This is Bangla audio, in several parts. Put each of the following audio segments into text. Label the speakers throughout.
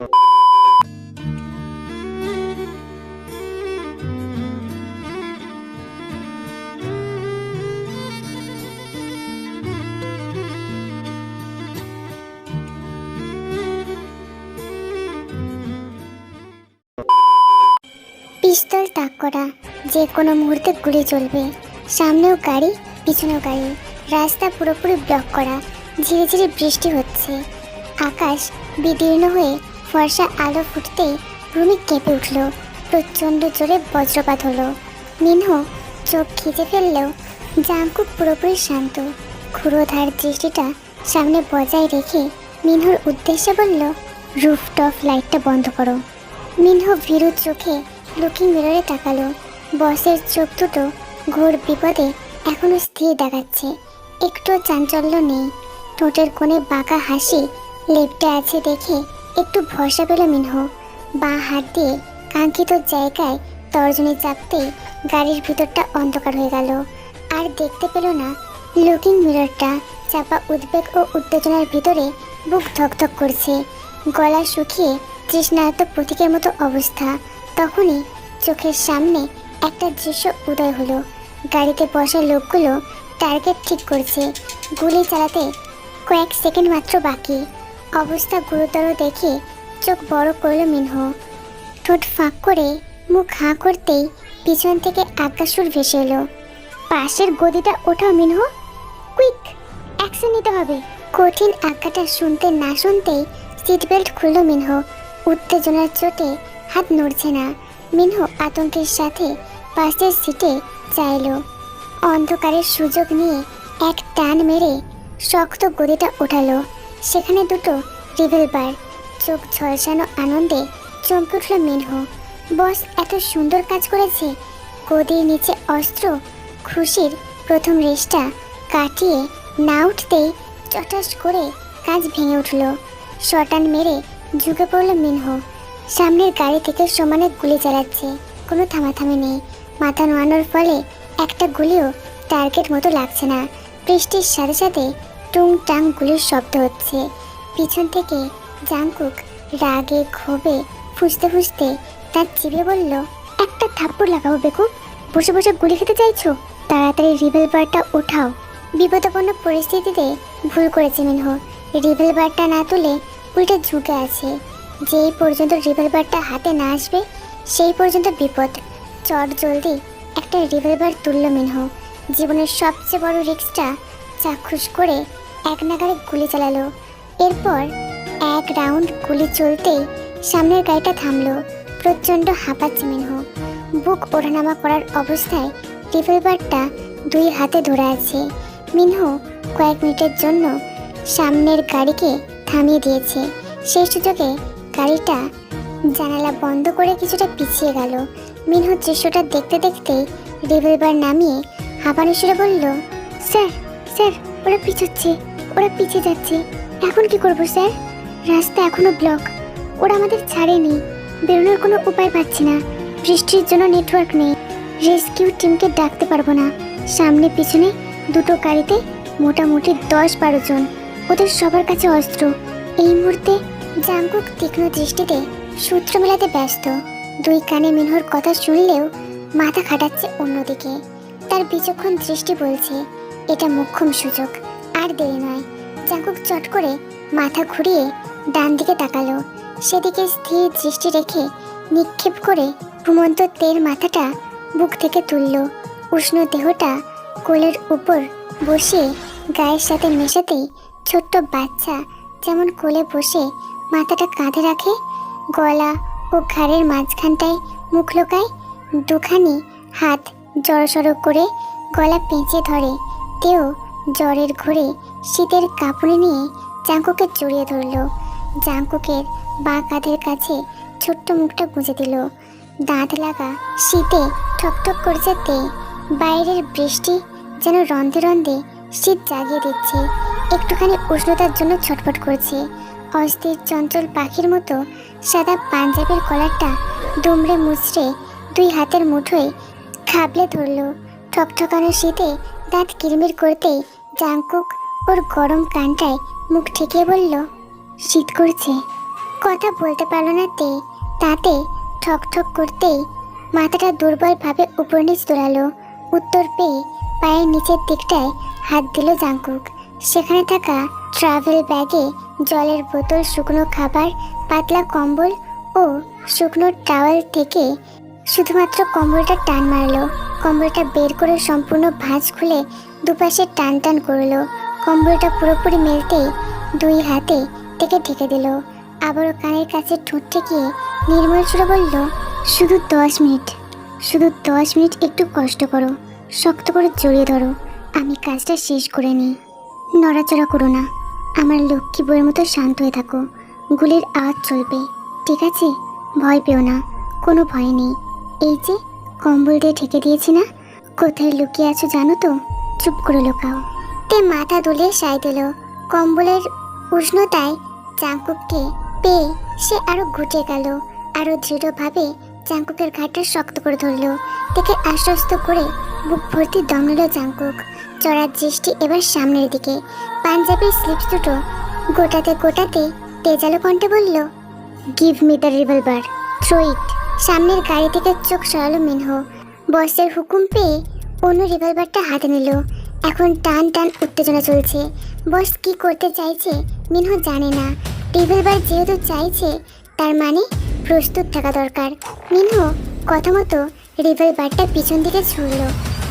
Speaker 1: পিস্তল তাক করা, যে কোনো মুহূর্তে ঘুরে চলবে। সামনেও গাড়ি, পিছনেও গাড়ি। রাস্তা পুরোপুরি ব্লক করা ঝিরে ঝিরে বৃষ্টি হচ্ছে। আকাশ বিদীর্ণ হয়ে ফর্সা আলো ফুটতেই ভূমি কেঁপে উঠল। প্রচণ্ড জোরে বজ্রপাত হলো। মিনহ চোখ খিচে ফেললেও জাঙ্কুক পুরোপুরি শান্ত। ক্ষুরোধার দৃষ্টিটা সামনে বজায় রেখে মিনহর উদ্দেশ্যে বলল, রুফটপ লাইটটা বন্ধ করো। মিনহ ভীরু চোখে লুকিং মিররে তাকালো। বসের চোখ দুটো ঘোর বিপদে এখনও স্থির দেখাচ্ছে। একটু চাঞ্চল্য নেই। ঠোঁটের কোণে বাঁকা হাসি লেপটে আছে দেখে একটু ভরসা পেল মিনহ। বাঁ হাত দিয়ে কাঙ্ক্ষিত জায়গায় তর্জনী চাপতেই গাড়ির ভিতরটা অন্ধকার হয়ে গেল। আর দেখতে পেল না লুকিং মিররটা চাপা উদ্বেগ ও উত্তেজনার ভিতরে বুক ধকধক করছে। গলা শুকিয়ে তৃষ্ণার্ত প্রতীকের মতো অবস্থা। তখনই চোখের সামনে একটা দৃশ্য উদয় হলো। গাড়িতে বসা লোকগুলো টার্গেট ঠিক করছে। গুলি চালাতে কয়েক সেকেন্ড মাত্র বাকি। অবস্থা গুরুতর দেখে চোখ বড় করল মিনহ। ঠোঁট ফাঁক করে মুখ হাঁ করতেই পিছন থেকে আকাশুর ভেসে এলো। পাশের গদিটা ওঠাও মিনহ। কুইক, অ্যাকশন নিতে হবে। কঠিন আজ্ঞাটা শুনতে না শুনতেই সিট বেল্ট খুলল মিনহ। উত্তেজনার চোটে হাত নড়ছে না। মিনহ আতঙ্কের সাথে পাশের সিটে চাইলো। অন্ধকারের সুযোগ নিয়ে এক টান মেরে শক্ত গদিটা ওঠালো। সেখানে দুটো রিভলভার চোখ ঝলসানো আনন্দে চমকে উঠল মিনহ। বস এত সুন্দর কাজ করেছে। গদির নিচে অস্ত্র, খুশির প্রথম রেসটা কাটিয়ে না উঠতেই চটাস করে কাজ ভেঙে উঠল। শটান মেরে ঝুঁকে পড়ল মিনহ। সামনের গাড়ি থেকে সমানে গুলি চালাচ্ছে। কোনো থামাথামি নেই। মাথা নোয়ানোর ফলে একটা গুলিও টার্গেট মতো লাগছে না। বৃষ্টির সাথে সাথে টুং টাং গুলির শব্দ হচ্ছে। পিছন থেকে জাংকুক রাগে ক্ষোভে ফুসতে ফুসতে তার চিবিয়ে বলল, একটা থাপ্পড় লাগাবো বেকু, বসে বসে গুলি খেতে চাইছো? তাড়াতাড়ি রিভলভারটা ওঠাও বিপদাপন্ন পরিস্থিতিতে ভুল করেছে মিনহ। রিভলভারটা না তুলে উল্টে ঝুঁকে আছে। যেই পর্যন্ত রিভলভারটা হাতে না আসবে, সেই পর্যন্ত বিপদ। চট জলদি একটা রিভলভার তুলল মিনহ। জীবনের সবচেয়ে বড় রিস্কটা চাক্ষুষ করে এক নাগারে গুলি চালালো। এরপর এক রাউন্ড গুলি চলতেই সামনের গাড়িটা থামলো। প্রচণ্ড হাঁপাচ্ছে মিনহ। বুক ওঠানামা করার অবস্থায় রিভলভারটা দুই হাতে ধরে আছে। মিনহ কয়েক মিনিটের জন্য সামনের গাড়িকে থামিয়ে দিয়েছে। সেই সুযোগে গাড়িটা জানালা বন্ধ করে কিছুটা পিছিয়ে গেল। মিনহ দৃশ্যটা দেখতে দেখতে রিভলভার নামিয়ে হাঁপানি সুরে বলল স্যার স্যার, ওরা পিছোচ্ছে। ওরা পিছিয়ে যাচ্ছে। এখন কি করব, স্যার? রাস্তা এখনও ব্লক ওরা আমাদের ছাড়েনি। বেরোনোর কোনো উপায় পাচ্ছি না। বৃষ্টির জন্য নেটওয়ার্ক নেই। রেস্কিউ টিমকে ডাকতে পারব না। সামনে পিছনে দুটো গাড়িতে মোটামুটি দশ বারো জন। ওদের সবার কাছে অস্ত্র। এই মুহূর্তে জাঙ্কুক তীক্ষ্ণ দৃষ্টিতে সূত্র মেলাতে ব্যস্ত। দুই কানে মিনহর কথা শুনলেও মাথা খাটাচ্ছে অন্যদিকে। তার বিচক্ষণ দৃষ্টি বলছে, এটা মোক্ষম সুযোগ। আর দেরি নয়। জাঙ্কুক চট করে মাথা ঘুরিয়ে ডান দিকে তাকালো। সেদিকে স্থির দৃষ্টি রেখে নিক্ষেপ করে ঘুমন্ত তের মাথাটা বুক থেকে তুলল। উষ্ণ দেহটা কোলের উপর বসে গায়ের সাথে মেশাতেই ছোট্ট বাচ্চা যেমন কোলে বসে মাথাটা কাঁধে রাখে, গলা ও ঘাড়ের মাঝখানটায় মুখ লোকায়, দুখানি হাত জড়সড় করে গলা পেঁচে ধরে। তেও জ্বরের ঘুরে শীতের কাপড়ে নিয়ে জাঙ্কুকে জড়িয়ে ধরল। জাঙ্কুকের বাঁ কাঁধের কাছে ছোট্ট মুখটা গুঁজে দিল। দাঁত লাগা শীতে ঠকঠক করছে তে বাইরের বৃষ্টি যেন রন্ধে রন্ধে শীত জাগিয়ে দিচ্ছে। একটুখানি উষ্ণতার জন্য ছটফট করছে। অস্থির চঞ্চল পাখির মতো সাদা পাঞ্জাবের কলারটা দুমড়ে মুচড়ে দুই হাতের মুঠোয় খাবলে ধরলো। ঠকঠকানো শীতে দাঁত কিরমির করতেই জাংকুক ওর গরম কানটায় মুখ ঠেকে বলল, শীত করছে। কথা বলতে পারল না তে। তাতে ঠক ঠক করতেই মাথাটা দুর্বলভাবে উপর নিচ দোলালো। উত্তর পেয়ে পায়ের নিচের দিকটায় হাত দিল জাঙ্কুক সেখানে থাকা ট্রাভেল ব্যাগে জলের বোতল, শুকনো খাবার, পাতলা কম্বল ও শুকনো টাওয়াল থেকে শুধুমাত্র কম্বলটা টান মারলো। কম্বলটা বের করে সম্পূর্ণ ভাঁজ খুলে দুপাশে টান টান করল। কম্বলটা পুরোপুরি মেলতেই দুই হাতে থেকে ঢেকে দিল। আবারও কানের কাছে ঠোঁট ঠেকিয়ে নির্মল সুরে বলল, শুধু দশ মিনিট, শুধু দশ মিনিট একটু কষ্ট করো, শক্ত করে জড়িয়ে ধরো। আমি কাজটা শেষ করে নিই। নড়াচড়া করো না। আমার লক্ষ্মী বইয়ের মতো শান্ত হয়ে থাকো। গুলির আওয়াজ চলবে, ঠিক আছে? ভয় পেও না, কোনো ভয় নেই। এই যে কম্বল দিয়ে ঢেকে দিয়েছি না, কোথায় লুকিয়ে আছো জানো তো? চুপ করে লুকাও। তে মাথা দুলিয়ে সাই দিল। কম্বলের উষ্ণতায় চাঙ্কুককে পেয়ে সে আরও ঘুটে গেল, আরও দৃঢ়ভাবে চাঙ্কুকের ঘাটটা শক্ত করে ধরল। তাকে আশ্বস্ত করে বুক ভর্তি দম চাঙ্কুক চড়ার দৃষ্টি এবার সামনের দিকে। পাঞ্জাবির স্লিপস দুটো গোটাতে গোটাতে তেজালো কণ্ঠে বলল give me the revolver throw it সামনের গাড়ি থেকে চোখ সরালো মিনহ। বসের হুকুম পেয়ে অন্য রিভলভারটা হাতে নিল। এখন টান টান উত্তেজনা চলছে। বস কি করতে চাইছে, মিনহ জানে না। রিভলভার যেহেতু চাইছে, তার মানে প্রস্তুত থাকা দরকার। মিনহ কথা মতো রিভলভারটা পিছন দিকে ছুড়ল।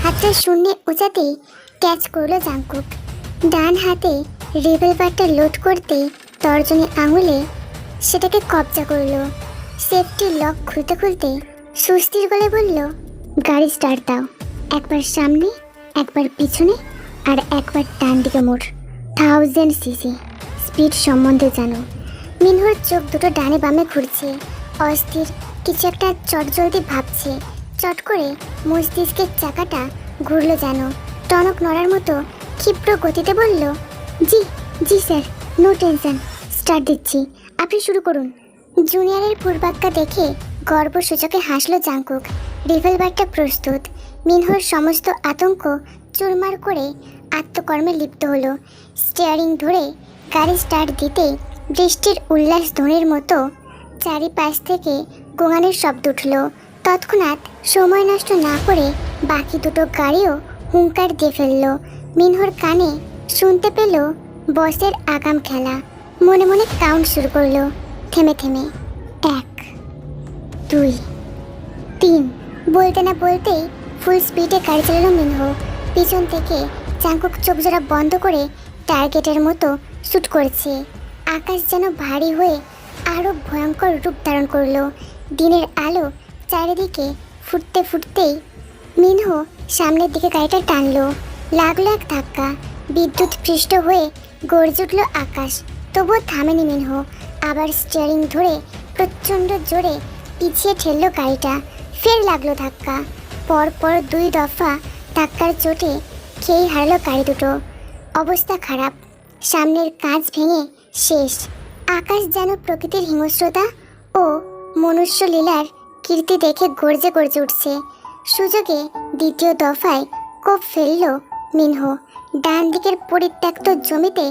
Speaker 1: হাতটা শূন্যে উঁচাতেই ক্যাচ করল জাঙ্কুক ডান হাতে রিভলভারটা লোড করতে তর্জনী আঙুলে সেটাকে কবজা করল। সেফটি লক খুলতে খুলতে সুস্থির গলে বলল, গাড়ি স্টার্ট দাও। একবার সামনে, একবার পিছনে আর একবার ডান দিকে মোড়। থাউজেন্ড সিসি স্পিড সম্বন্ধে জানো। মিনহুর চোখ দুটো ডানে বামে ঘুরছে। অস্থির, কিছু একটা চটজলদি ভাবছে। চট করে মস্তিষ্কের চাকাটা ঘুরলো যেন। টনক নড়ার মতো ক্ষিপ্র গতিতে বলল, জি জি স্যার নো টেনশন স্টার্ট দিচ্ছি। আপনি শুরু করুন। জুনিয়রের পূর্বাজ্ঞা দেখে গর্বসূচকে হাসলো জাঙ্কুক রিভলভারটা প্রস্তুত। মিনহর সমস্ত আতঙ্ক চুরমার করে আত্মকর্মে লিপ্ত হলো। স্টিয়ারিং ধরে গাড়ি স্টার্ট দিতে বৃষ্টির উল্লাস ধ্বনির মতো চারিপাশ থেকে গোঙানের শব্দ উঠল। তৎক্ষণাৎ সময় নষ্ট না করে বাকি দুটো গাড়িও হুঙ্কার দিয়ে ফেলল। মিনহর কানে শুনতে পেল বসের আগাম খেলা। মনে মনে কাউন্ট শুরু করল। থেমে থেমে এক, দুই, তিন, বলতে না বলতেই ফুল স্পিডে গাড়ি চালালো মিনহ পিছন থেকে চাঙ্কুক চোখ জোড়া বন্ধ করে টার্গেটের মতো শ্যুট করেছে। আকাশ যেন ভারী হয়ে আরও ভয়ঙ্কর রূপ ধারণ করল। দিনের আলো চারিদিকে ফুটতে ফুটতেই মিনহ সামনের দিকে গাড়িটা টানলো। লাগল এক ধাক্কা। বিদ্যুৎ পৃষ্ঠ হয়ে গর্জে উঠল আকাশ। তবুও থামেনি মিনহ। আবার স্টিয়ারিং ধরে প্রচণ্ড জোরে পিছিয়ে ঠেললো গাড়িটা। ফের লাগল ধাক্কা। পর পর দুই দফা ধাক্কার চোটে খেয়েই হারলো গাড়ি দুটো। অবস্থা খারাপ। সামনের কাঁচ ভেঙে শেষ। আকাশ যেন প্রকৃতির হিংস্রতা ও মনুষ্য লীলার কীর্তি দেখে গর্জে গর্জে উঠছে। সুযোগে দ্বিতীয় দফায় কোপ ফেলল মিনহ। ডান দিকের পরিত্যক্ত জমিতে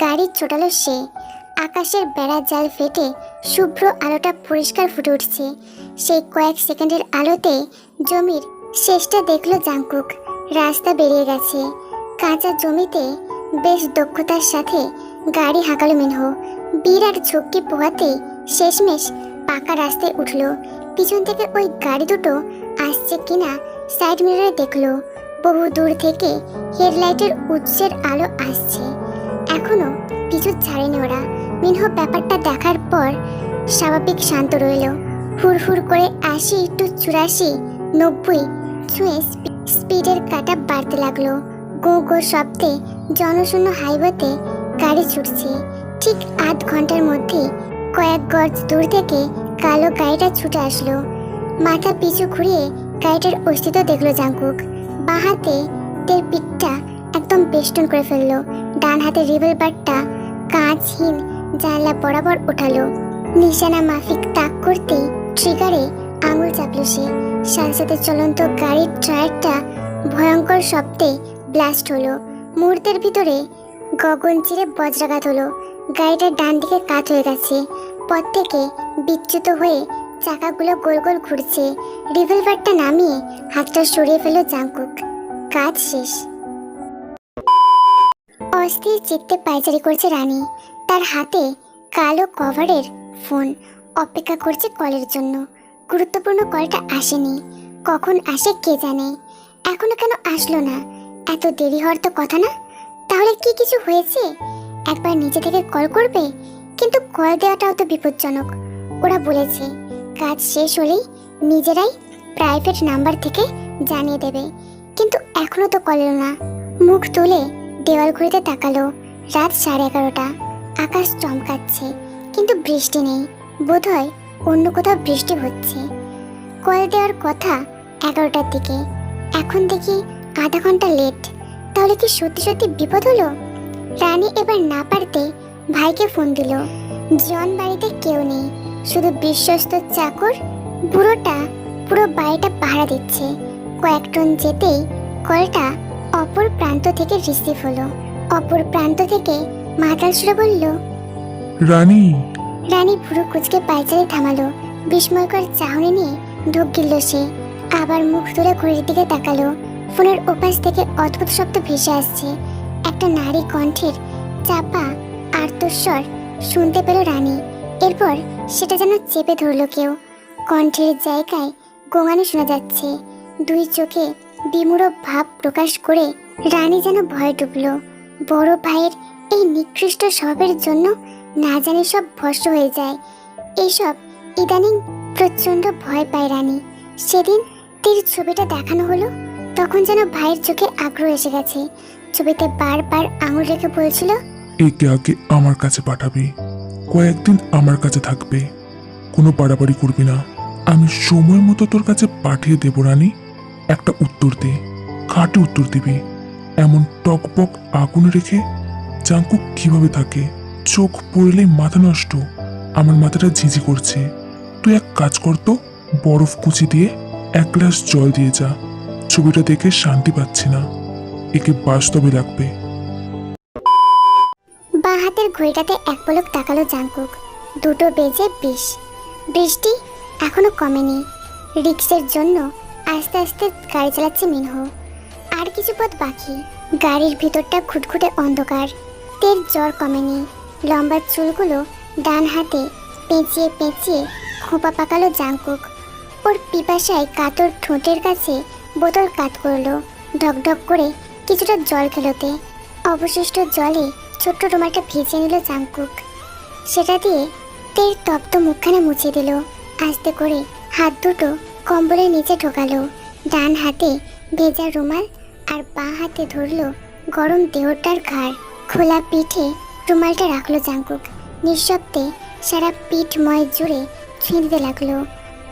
Speaker 1: গাড়ি ছোটালো সে। আকাশের বেড়া জাল ফেটে শুভ্র আলোটা পরিষ্কার ফুটে উঠছে। সেই কয়েক সেকেন্ডের আলোতে জমির শেষটা দেখল জাঙ্কুক রাস্তা বেরিয়ে গেছে। কাঁচা জমিতে বেশ দক্ষতার সাথে গাড়ি হাঁকালো মিনহ। বিরাট ঝক্কি পোহাতে শেষমেশ পাকা রাস্তায় উঠল। পিছন থেকে ওই গাড়ি দুটো আসছে কিনা সাইড মিররে দেখল। বহু দূর থেকে হেডলাইটের উৎসের আলো আসছে। এখনও পিছু ছাড়েনি ওরা। মিনহ ব্যাপারটা দেখার পর স্বাভাবিক শান্ত রইল। হুড়হুড় করে আশি টু চুরাশি, নব্বই ছুঁয়ে স্পি- স্পিডের কাটা বাড়তে লাগল। গো গো শব্দে জনশূন্য হাইওয়েতে গাড়ি ছুটছে। ঠিক আধ ঘণ্টার মধ্যে কয়েক গজ দূর থেকে কালো গাড়িটা ছুটে আসলো। মাথা পিছু ঘুরিয়ে গাড়িটার অস্তিত্ব দেখল জাঙ্কুক বাঁ হাতে তের পিঠটা একদম বেষ্টন করে ফেলল। ডান হাতে রিভলভারটা কাঁচহীন জানলা বরাবর ওঠালো। নিশানা মাফিক তাক করতেই ট্রিগারে আঙুল চাপলো সে। সাথে চলন্ত গাড়ির টায়ারটা ভয়ঙ্কর শব্দে ব্লাস্ট হলো। মুহূর্তের ভিতরে গগন চিরে বজ্রাঘাত হলো। গাড়িটা ডান দিকে কাত হয়ে গেছে। পথ থেকে বিচ্যুত হয়ে চাকাগুলো গোল গোল ঘুরছে। রিভলভারটা নামিয়ে হাতটা সরিয়ে ফেলল জাঙ্কুক কাজ শেষ। অস্থির চিত্তে পায়চারি করছে রানী। তার হাতে কালো কভারের ফোন অপেক্ষা করছে কলের জন্য। গুরুত্বপূর্ণ কলটা আসেনি। কখন আসে কে জানে। এখনও কেন আসলো না? এত দেরি হওয়ার তো কথা না? তাহলে কি কিছু হয়েছে? একবার নিজে থেকে কল করবে? কিন্তু কল দেওয়াটাও তো বিপজ্জনক। ওরা বলেছে, কাজ শেষ হলেই নিজেরাই প্রাইভেট নাম্বার থেকে জানিয়ে দেবে। কিন্তু এখনও তো কল না। মুখ তুলে দেওয়াল ঘুরিতে তাকালো। রাত সাড়ে এগারোটা। আকাশ চমকাচ্ছে। কিন্তু বৃষ্টি নেই। বোধহয় অন্য কোথাও বৃষ্টি হচ্ছে। কল দেওয়ার কথা এগারোটার দিকে। এখন দেখি আধা ঘণ্টা লেট তাহলে কি সত্যি সত্যি বিপদ হলো? রানী এবার না পারতে ভাইকে ফোন দিল। জন বাড়িতে কেউ নেই। শুধু বিশ্বস্ত চাকর, বুড়োটা পুরো বাড়িটা পাহারা দিচ্ছে। কয়েক টন যেতেই কলটা অপর প্রান্ত থেকে রিসিভ হলো। অপর প্রান্ত থেকে মাতাল সুরে বলল,
Speaker 2: রানী
Speaker 1: রানী ভুরু কুচকে পায়চারি থামালো। বিস্ময়কর চাহনি নিয়ে ঢোক গিলল সে। আবার মুখ তুলে ঘড়ির দিকে তাকালো। ফোনের ওপাশ থেকে অদ্ভুত শব্দ ভেসে আসছে। একটা নারী কণ্ঠের চাপা আর্তস্বর শুনতে পেল রানী। এরপর সেটা যেন চেপে ধরলো কেউ। কণ্ঠের জায়গায় গোঙানি শোনা যাচ্ছে। দুই চোখে বিমূঢ় ভাব প্রকাশ করে রানী যেন ভয় ডুবল। বড় ভাইয়ের এই নিকৃষ্ট স্বভাবের জন্য না জানি সব ভস্ম হয়ে যায়। এইসব ইদানিং প্রচণ্ড ভয় পায় রানী। সেদিন তীর ছবিটা দেখানো হলো, তখন যেন ভাইয়ের চোখে আগ্রহ এসে গেছে। ছবিতে বারবার আঙুল রেখে বলছিল
Speaker 2: আগে আমার কাছে পাঠাবি, কয়েকদিন আমার কাছে থাকবে। কোনো বাড়াবাড়ি করবি না। আমি সময় মতো তোর কাছে পাঠিয়ে দেব রানী। একটা উত্তর দে, খাটে উত্তর দিবি। এমন টকবক আগুন রেখে জাঙ্কু কীভাবে থাকে? চোখ পড়লেই মাথা নষ্ট। আমার মাথাটা ঝিঝি করছে। তুই এক কাজ করতো বরফ কুচি দিয়ে এক গ্লাস জল দিয়ে যা। ছবিটা দেখে শান্তি পাচ্ছি না। একে বাস্তবে লাগবে
Speaker 1: বাঁ হাতের ঘড়িটাতে এক পলক তাকালো জাঙ্কুক দুটো বেজে বিশ। বৃষ্টি এখনও কমেনি। রিক্সের জন্য আস্তে আস্তে গাড়ি চালাচ্ছে মিনহ। আর কিছু পথ বাকি। গাড়ির ভিতরটা খুটখুটে অন্ধকার। তের জ্বর কমেনি। লম্বা চুলগুলো ডান হাতে পেঁচিয়ে পেঁচিয়ে খোঁপা পাকালো জাঙ্কুক ওর পিপাসায় কাতর ঠোঁটের কাছে বোতল কাত করল ঢকঢক করে কিছুটা জল খেলোতে। অবশিষ্ট জলে ছোট্ট রুমালটা ভিজিয়ে নিল জাঙ্কুক সেটা দিয়ে তের তপ্ত মুখখানা মুছে দিল। আস্তে করে হাত দুটো কম্বলের নিচে ঢোকালো। ডান হাতে ভেজা রুমাল আর বাঁ হাতে ধরলো গরম দেহটার ঘাড়। খোলা পিঠে রুমালটা রাখল জাঙ্কুক। নিঃশব্দে সারা পিঠময় জুড়ে ছুঁয়ে দিতে লাগল।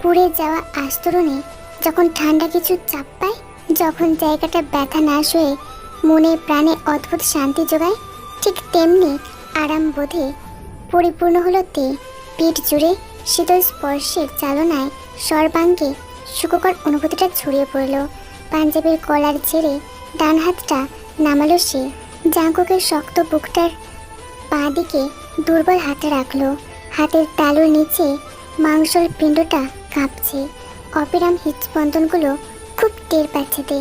Speaker 1: পুড়ে যাওয়া আস্তরণে যখন ঠান্ডা কিছু চাপ পায়, যখন জায়গাটা ব্যথা না শুয়ে মনে প্রাণে অদ্ভুত শান্তি যোগায়, ঠিক তেমনি আরাম বোধে পরিপূর্ণ হলো তে। পিঠ জুড়ে শীতল স্পর্শের চালনায় সর্বাঙ্গে সুখকর অনুভূতিটা ছড়িয়ে পড়ল। পাঞ্জাবের কলার ছেড়ে ডান হাতটা নামালো সে। জাঙ্কুকের শক্ত বুকটার পা দিকে দুর্বল হাতে রাখল। হাতের তালুর নিচে মাংসর পিণ্ডটা কাঁপছে। অবিরাম হৃদস্পন্দনগুলো খুব টের পাচ্ছে তে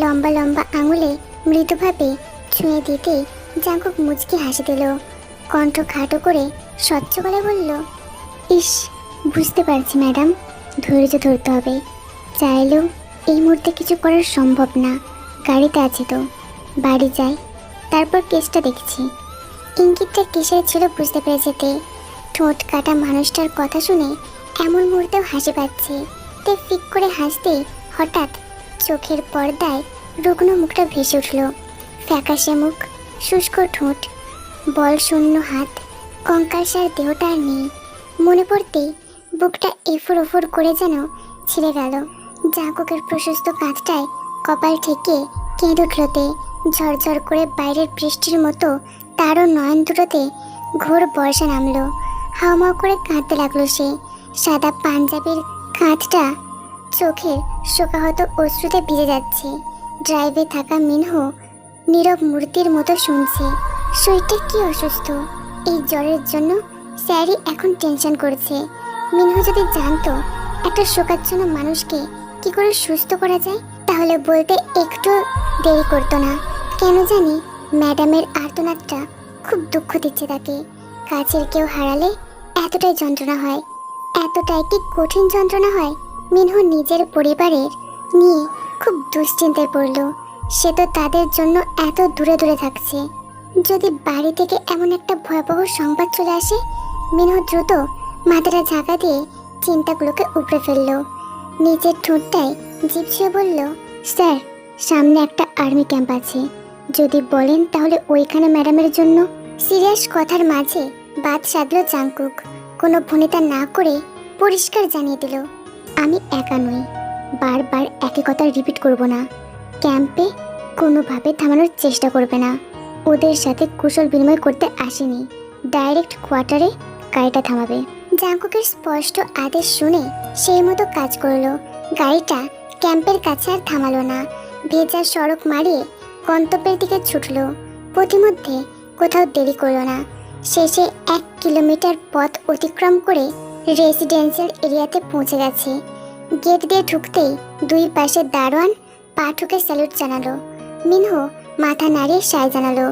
Speaker 1: লম্বা লম্বা আঙুলে মৃদুভাবে ছুঁয়ে দিতে জাঙ্কুক মুচকি হাসি দিল। কণ্ঠ খাটো করে স্বচ্ছ গলায় বলল, ইস, বুঝতে পারছি ম্যাডাম, ধৈর্য ধরতে হবে। চাইলেও এই মুহূর্তে কিছু করার সম্ভব না। গাড়িতে আছে তো। বাড়ি যাই, তারপর কেসটা দেখছি। ইঙ্গিতটা কিসের ছিল বুঝতে পেরেছে তে। ঠোঁট কাটা মানুষটার কথা শুনে এমন মুহূর্তেও হাসি পাচ্ছে। তে ফিক করে হাসতে হঠাৎ চোখের পর্দায় রুগ্ন মুখটা ভেসে উঠল। ফ্যাকাশে মুখ, শুষ্ক ঠোঁট, বল শূন্য হাত কঙ্কালসার দেহটা আর নেই। মনে পড়তেই বুকটা এফর ওফর করে যেন ছিঁড়ে গেল। জাঁকুকের প্রশস্ত কাঁধটায় কপাল ঠেকে কেঁদে উঠলতে ঝরঝর করে বাইরের বৃষ্টির মতো তারও নয়ন দুটোতে ঘোর বর্ষা নামলো। হাওমাও করে কাঁদতে লাগল সে। সাদা পাঞ্জাবির কাঁধটা চোখের শোকাহত অশ্রুতে ভিজে যাচ্ছে। ড্রাইভে থাকা মিনহ নীরব মূর্তির মতো শুনছে, শরীরটা কি অসুস্থ? এই জ্বরের জন্য স্যারই এখন টেনশন করছে। মিনহু যদি জানতো একটা শোকাচ্ছন্ন মানুষকে কি করে সুস্থ করা যায়, তাহলে বলতে একটু দেরি করতো না। কেন জানি ম্যাডামের আর্তনাদটা খুব দুঃখ দিচ্ছে তাকে। কাছের কেউ হারালে এতটাই যন্ত্রণা হয়। এতটাই কি কঠিন যন্ত্রণা হয়? মিনহু নিজের পরিবারের নিয়ে খুব দুশ্চিন্তায় পড়ল। সে তো তাদের জন্য এত দূরে দূরে থাকছে। যদি বাড়ি থেকে এমন একটা ভয়াবহ সংবাদ চলে আসে, মিনহু দ্রুত মাথাটা ঝাঁকা দিয়ে চিন্তাগুলোকে উপড়ে ফেলল। নিজের ঠোঁটটায় জিভ ছুঁয়ে বলল, স্যার, সামনে একটা আর্মি ক্যাম্প আছে। যদি বলেন তাহলে ওইখানে ম্যাডামের জন্য সিরিয়াস কথার মাঝে বাদ সাধলো জাংকুক। কোনো ভনিতা না করে পরিষ্কার জানিয়ে দিল, আমি একা নই, বারবার একই কথা রিপিট করব না। ক্যাম্পে কোনোভাবে থামানোর চেষ্টা করবে না। ওদের সাথে কুশল বিনিময় করতে আসেনি, ডাইরেক্ট কোয়ার্টারে গাড়িটা থামাবে। জাঙ্কুকের স্পষ্ট আদেশ শুনে সেই মতো কাজ করল। গাড়িটা ক্যাম্পের কাছে আর থামালো না। ভেজা সড়ক মারিয়ে গন্তব্যের দিকে ছুটলো। পথিমধ্যে কোথাও দেরি করল না। শেষে এক কিলোমিটার পথ অতিক্রম করে রেসিডেন্সিয়াল এরিয়াতে পৌঁছে গেছে। গেট দিয়ে ঢুকতেই দুই পাশে দারোয়ান পাঠকে স্যালুট জানালো। মিনহো মাথা নাড়িয়ে সায় জানালো,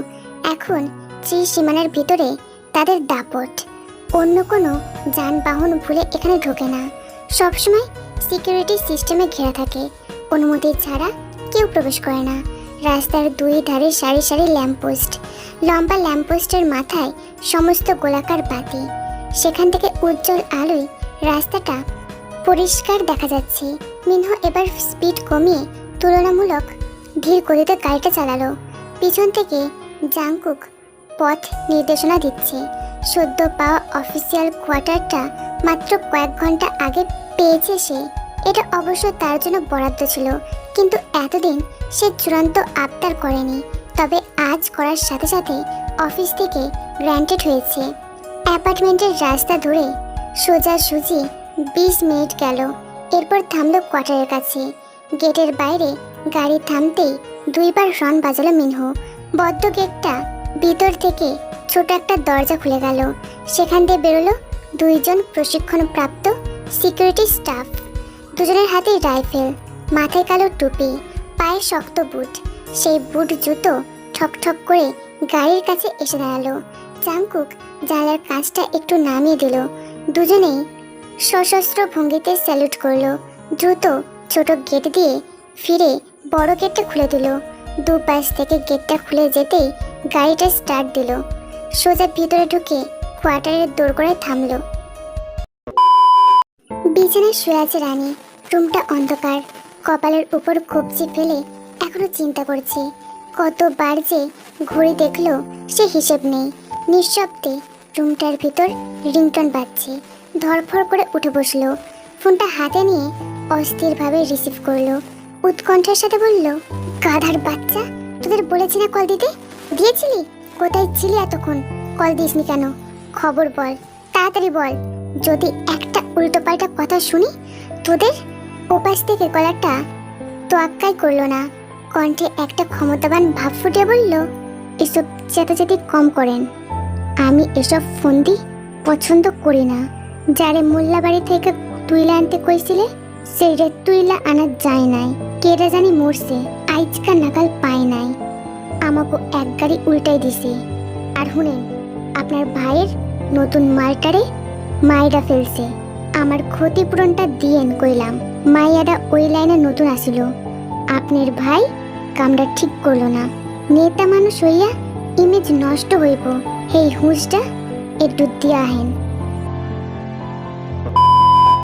Speaker 1: এখন ত্রিসীমানার ভিতরে তাদের দাপট। অন্য কোনো যানবাহন ভুলে এখানে ঢোকে না। সবসময় সিকিউরিটি সিস্টেমে ঘেরা থাকে। অনুমতি ছাড়া কেউ প্রবেশ করে না। রাস্তার দুই ধারে সারি সারি ল্যাম্পপোস্ট লম্বা ল্যাম্পপোস্টের মাথায় সমস্ত গোলাকার বাতি। সেখান থেকে উজ্জ্বল আলোয় রাস্তাটা পরিষ্কার দেখা যাচ্ছে। মিনহ এবার স্পিড কমিয়ে তুলনামূলক ধীর গতিতে গাড়িটা চালালো। পিছন থেকে জাংকুক পথ নির্দেশনা দিচ্ছে। সদ্য পাওয়া অফিসিয়াল কোয়ার্টারটা মাত্র কয়েক ঘণ্টা আগে পেয়েছে সে। এটা অবশ্য তার জন্য বরাদ্দ ছিল। কিন্তু এতদিন সে চূড়ান্ত আবদার করেনি। তবে আজ করার সাথে সাথে অফিস থেকে গ্র্যান্টেড হয়েছে। অ্যাপার্টমেন্টের রাস্তা ধরে সোজা সুজি বিশ মিনিট গেল। এরপর থামলো কোয়ার্টারের কাছে। গেটের বাইরে গাড়ি থামতেই দুইবার রন বাজালো মিনহু। বদ্ধ গেটটা ভিতর থেকে ছোট একটা দরজা খুলে গেল। সেখান দিয়ে বেরোলো দুইজন প্রশিক্ষণপ্রাপ্ত সিকিউরিটি স্টাফ দুজনের হাতেই রাইফেল। মাথায় কালো টুপি, পায়ে শক্ত বুট। সেই বুট জুতো ঠক ঠক করে গাড়ির কাছে এসে দাঁড়াল। চাংকুক জানলার কাঁচটা একটু নামিয়ে দিল। দুজনেই সশস্ত্র ভঙ্গিতে স্যালুট করল। দ্রুত ছোট গেট দিয়ে ফিরে বড় গেটটা খুলে দিল। দু পাশ থেকে গেটটা খুলে যেতেই গাড়িটা স্টার্ট দিল। সোজা ভিতরে ঢুকে কোয়ার্টারের দোরগোড়ায় থামল। বিছানায় শুয়ে আছে রানী। রুমটা অন্ধকার। কপালের উপর কবজি ফেলে এখনও চিন্তা করছে। কতবার যে ঘড়ি দেখল সে হিসেব নেই। নিঃশব্দে রুমটার ভিতর রিংটন বাজছে। ধরফর করে উঠে বসল। ফোনটা হাতে নিয়ে অস্থিরভাবে রিসিভ করল। উৎকণ্ঠার সাথে বলল, গাধার বাচ্চা, তোদের বলেছি না কল দিতে? দিয়েছিলি? কোথায় ছিলি এতক্ষণ? কল দিসনি কেন? খবর বল, তাড়াতাড়ি বল। যদি একটা উল্টো পাল্টা কথা শুনি, তোদের ওপাশ থেকে গলাটা তোয়াক্কাই করল না। কণ্ঠে একটা ক্ষমতাবান ভাব ফুটে বলল, এসব চেতাচেতি কম করেন। আমি এসব ফন্দি পছন্দ করি না। যারে মোল্লাবাড়ি থেকে তুইলা আনতে কইছিলে সেই রে তুইলা আনা যায় নাই। কেরা জানি মরছে আইজকা নাগাল পায় নাই। আমাকে এক গাড়ি উল্টাই দিছে। আর শুনেন আপনার ভাইয়ের নতুন মালটারে মাইরা ফেলছে। আমার ক্ষতিপূরণটা দিয়েন কইলাম। মাইয়াটা ওই লাইনে নতুন আসিল। আপনার ভাই কামটা ঠিক করল না। নেতা মানুষ হইয়া ইমেজ নষ্ট হইব। এই হুঁশটা একটু দিয়া আহেন